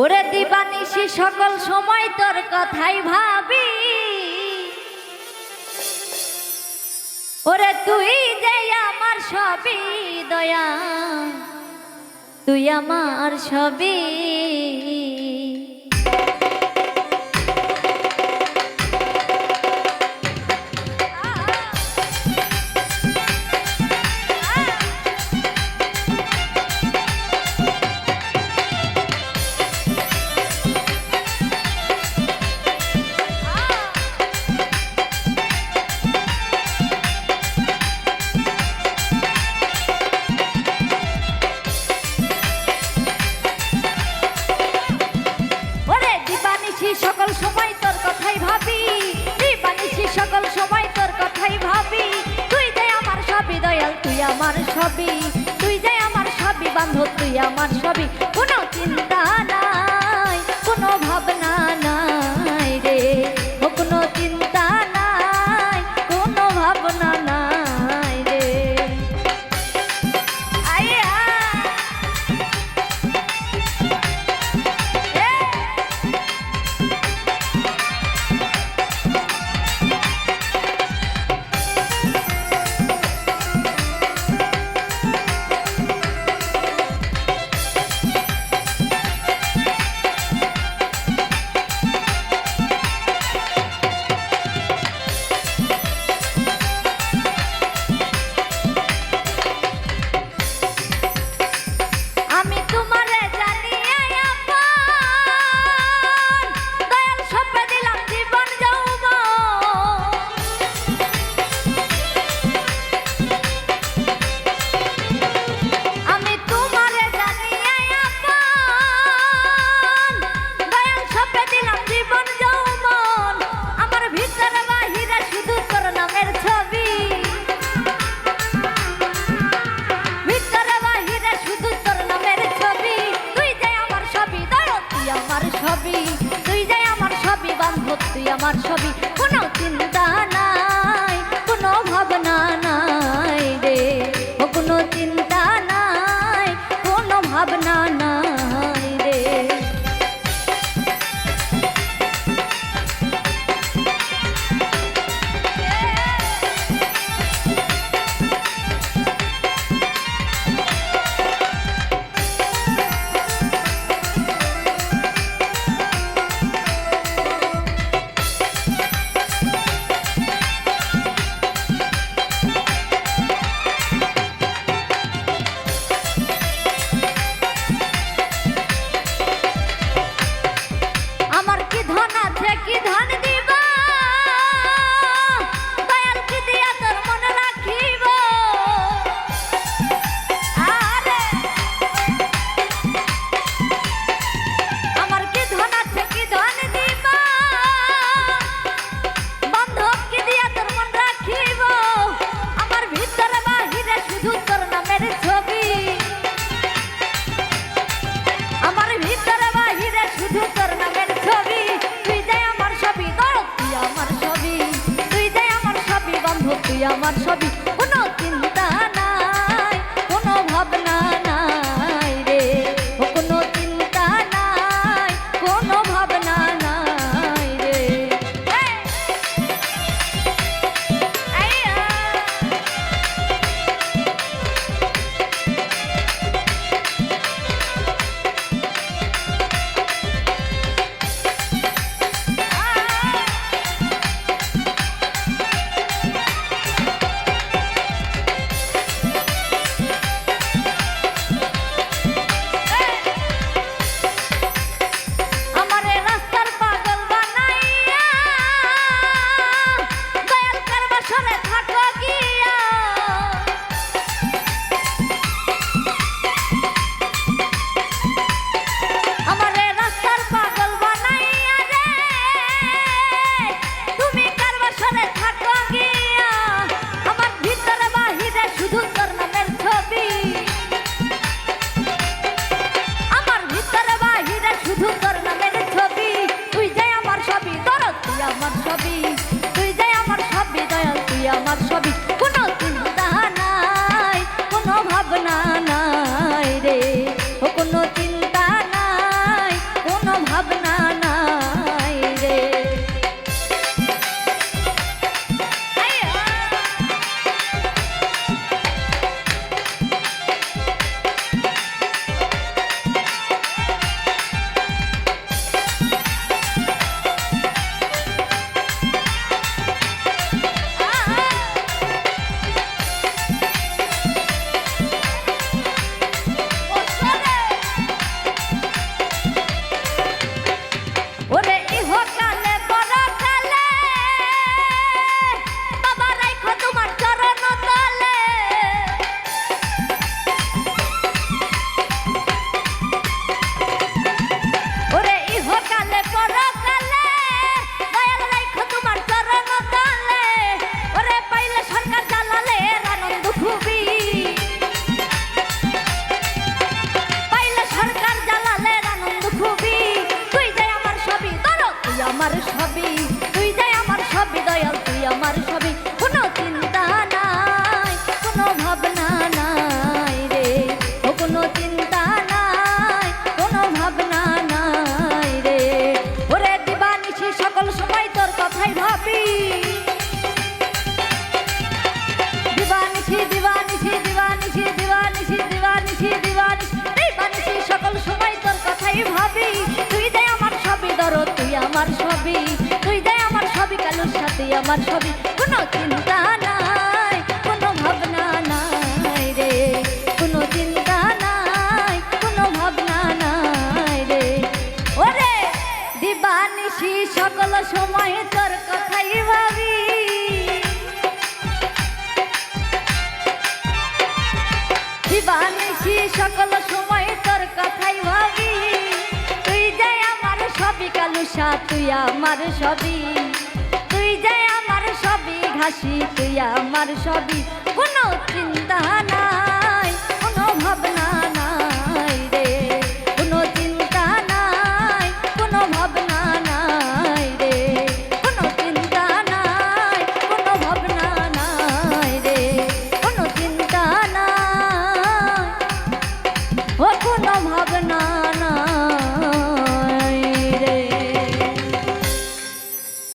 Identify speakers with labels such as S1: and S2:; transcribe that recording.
S1: ওরে দিবানিশি সকল সময় তোর কথাই ভাবি। ওরে তুই যে আমার সবই দয়া, তুই আমার সবই। আমার সবই তুই যাই আমার সবই বান্ধব তুই আমার সবই কোনো চিন্তা আমার সবই কোনো ছবি তুই দে আমার ছবি কালোর সাথে আমার সবই কোনো চিন্তা না তুই আমার সবই। তুই যাই আমার সবই ঘাসি তুই আমার সবই। কোনো চিন্তা না